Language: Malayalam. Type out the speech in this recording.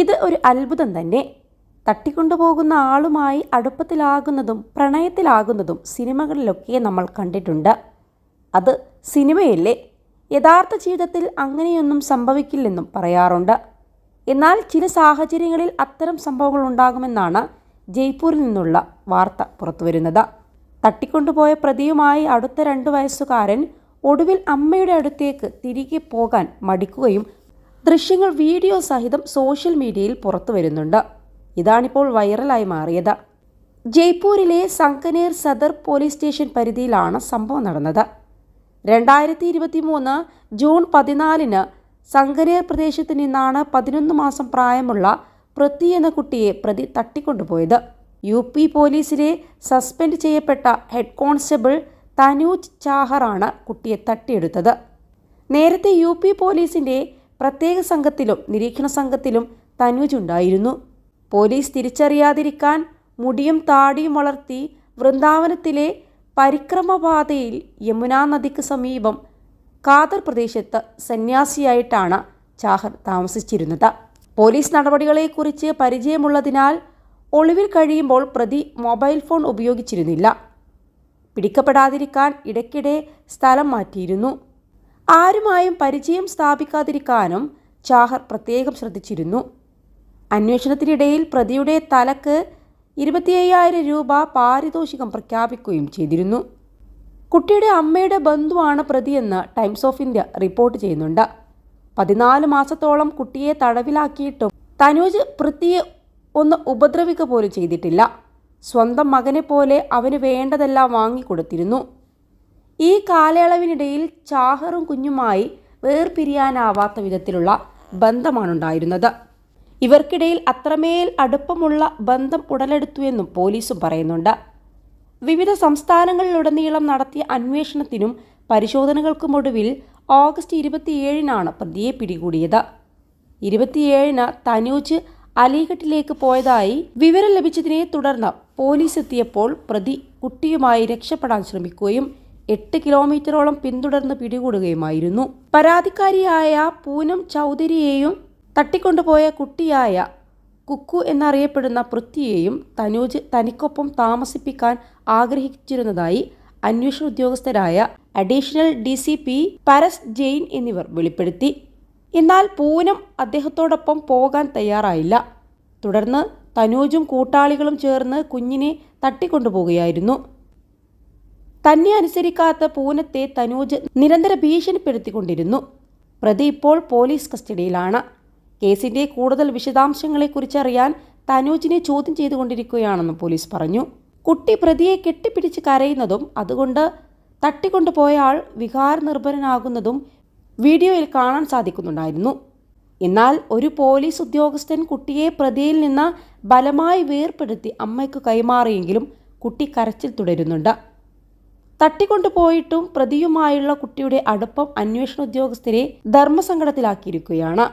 ഇത് ഒരു അത്ഭുതം തന്നെ. തട്ടിക്കൊണ്ടുപോകുന്ന ആളുമായി അടുപ്പത്തിലാകുന്നതും പ്രണയത്തിലാകുന്നതും സിനിമകളിലൊക്കെ നമ്മൾ കണ്ടിട്ടുണ്ട്. അത് സിനിമയല്ലേ? യഥാർത്ഥ ജീവിതത്തിൽ അങ്ങനെയൊന്നും സംഭവിക്കില്ലെന്നും പറയാറുണ്ട്. എന്നാൽ ചില സാഹചര്യങ്ങളിൽ അത്തരം സംഭവങ്ങൾ ഉണ്ടാകുമെന്നാണ് ജയ്പൂരിൽ നിന്നുള്ള വാർത്ത പുറത്തുവരുന്നത്. തട്ടിക്കൊണ്ടുപോയ പ്രതിയുമായി അടുത്ത രണ്ട് വയസ്സുകാരൻ ഒടുവിൽ അമ്മയുടെ അടുത്തേക്ക് തിരികെ പോകാൻ മടിക്കുകയും ദൃശ്യങ്ങൾ വീഡിയോ സഹിതം സോഷ്യൽ മീഡിയയിൽ പുറത്തു വരുന്നുണ്ട്. ഇതാണിപ്പോൾ വൈറലായി മാറിയത്. ജയ്പൂരിലെ സംകനേർ സദർ പോലീസ് സ്റ്റേഷൻ പരിധിയിലാണ് സംഭവം നടന്നത്. രണ്ടായിരത്തി ഇരുപത്തി മൂന്ന് ജൂൺ പതിനാലിന് സംഗനേർ പ്രദേശത്ത് നിന്നാണ് പതിനൊന്ന് മാസം പ്രായമുള്ള പൃഥ്വി എന്ന കുട്ടിയെ പ്രതി തട്ടിക്കൊണ്ടുപോയത്. യു പി പോലീസിലെ സസ്പെൻഡ് ചെയ്യപ്പെട്ട ഹെഡ് കോൺസ്റ്റബിൾ തനൂജ് ചാഹറാണ് കുട്ടിയെ തട്ടിയെടുത്തത്. നേരത്തെ യു പി പോലീസിന്റെ പ്രത്യേക സംഘത്തിലും നിരീക്ഷണ സംഘത്തിലും തനുജുണ്ടായിരുന്നു. പോലീസ് തിരിച്ചറിയാതിരിക്കാൻ മുടിയും താടിയും വളർത്തി വൃന്ദാവനത്തിലെ പരിക്രമപാതയിൽ യമുനാ നദിക്ക് സമീപം ഖാദർ പ്രദേശത്ത് സന്യാസിയായിട്ടാണ് ചാഹർ താമസിച്ചിരുന്നത്. പോലീസ് നടപടികളെക്കുറിച്ച് പരിചയമുള്ളതിനാൽ ഒളിവിൽ കഴിയുമ്പോൾ പ്രതി മൊബൈൽ ഫോൺ ഉപയോഗിച്ചിരുന്നില്ല. പിടിക്കപ്പെടാതിരിക്കാൻ ഇടയ്ക്കിടെ സ്ഥലം മാറ്റിയിരുന്നു. ആരുമായും പരിചയം സ്ഥാപിക്കാതിരിക്കാനും ചാഹർ പ്രത്യേകം ശ്രദ്ധിച്ചിരുന്നു. അന്വേഷണത്തിനിടയിൽ പ്രതിയുടെ തലക്ക് ഇരുപത്തിയ്യായിരം രൂപ പാരിതോഷികം പ്രഖ്യാപിക്കുകയും ചെയ്തിരുന്നു. കുട്ടിയുടെ അമ്മയുടെ ബന്ധുവാണ് പ്രതിയെന്ന് ടൈംസ് ഓഫ് ഇന്ത്യ റിപ്പോർട്ട് ചെയ്യുന്നുണ്ട്. പതിനാല് മാസത്തോളം കുട്ടിയെ തടവിലാക്കിയിട്ടും തനൂജ് പൃഥ്വിയെ ഒന്ന് ഉപദ്രവിക്കുക പോലും ചെയ്തിട്ടില്ല. സ്വന്തം മകനെ പോലെ അവന് വേണ്ടതെല്ലാം വാങ്ങിക്കൊടുത്തിരുന്നു. ഈ കാലയളവിനിടയിൽ ചാഹറും കുഞ്ഞുമായി വേർപിരിയാനാവാത്ത വിധത്തിലുള്ള ബന്ധമാണുണ്ടായിരുന്നത്. ഇവർക്കിടയിൽ അത്രമേൽ അടുപ്പമുള്ള ബന്ധം ഉടലെടുത്തു എന്നും പോലീസും പറയുന്നുണ്ട്. വിവിധ സംസ്ഥാനങ്ങളിലുടനീളം നടത്തിയ അന്വേഷണത്തിനും പരിശോധനകൾക്കുമൊടുവിൽ ഓഗസ്റ്റ് ഇരുപത്തിയേഴിനാണ് പ്രതിയെ പിടികൂടിയത്. ഇരുപത്തിയേഴിന് തനൂജ് അലിഘട്ടിലേക്ക് പോയതായി വിവരം ലഭിച്ചതിനെ തുടർന്ന് പോലീസ് എത്തിയപ്പോൾ പ്രതി കുട്ടിയുമായി രക്ഷപ്പെടാൻ ശ്രമിക്കുകയും എട്ട് കിലോമീറ്ററോളം പിന്തുടർന്ന് പിടികൂടുകയുമായിരുന്നു. പരാതിക്കാരിയായ പൂനം ചൗധരിയെയും തട്ടിക്കൊണ്ടുപോയ കുട്ടിയായ കുക്കു എന്നറിയപ്പെടുന്ന പൃഥ്വിയെയും തനൂജ് തനിക്കൊപ്പം താമസിപ്പിക്കാൻ ആഗ്രഹിച്ചിരുന്നതായി അന്വേഷണ ഉദ്യോഗസ്ഥരായ additional D C P Paras Jain എന്നിവർ വെളിപ്പെടുത്തി. എന്നാൽ പൂനം അദ്ദേഹത്തോടൊപ്പം പോകാൻ തയ്യാറായില്ല. തുടർന്ന് തനൂജും കൂട്ടാളികളും ചേർന്ന് കുഞ്ഞിനെ തട്ടിക്കൊണ്ടുപോവുകയായിരുന്നു. തന്നെ അനുസരിക്കാത്ത പൂനത്തെ തനൂജ് നിരന്തര ഭീഷണിപ്പെടുത്തിക്കൊണ്ടിരുന്നു. പ്രതി ഇപ്പോൾ പോലീസ് കസ്റ്റഡിയിലാണ്. കേസിന്റെ കൂടുതൽ വിശദാംശങ്ങളെക്കുറിച്ചറിയാൻ തനൂജിനെ ചോദ്യം ചെയ്തുകൊണ്ടിരിക്കുകയാണെന്ന് പോലീസ് പറഞ്ഞു. കുട്ടി പ്രതിയെ കെട്ടിപ്പിടിച്ച് കരയുന്നതും അതുകൊണ്ട് തട്ടിക്കൊണ്ടുപോയ ആൾ വികാരനിർഭരനാകുന്നതും വീഡിയോയിൽ കാണാൻ സാധിക്കുന്നുണ്ടായിരുന്നു. എന്നാൽ ഒരു പോലീസ് ഉദ്യോഗസ്ഥൻ കുട്ടിയെ പ്രതിയിൽ നിന്ന് ബലമായി വേർപ്പെടുത്തി അമ്മയ്ക്ക് കൈമാറിയെങ്കിലും കുട്ടി കരച്ചിൽ തുടരുന്നുണ്ട്. തട്ടിക്കൊണ്ടുപോയിട്ടും പ്രതിയുമായുള്ള കുട്ടിയുടെ അടുപ്പം അന്വേഷണ ഉദ്യോഗസ്ഥരെ ധർമ്മസങ്കടത്തിലാക്കിയിരിക്കുകയാണ്.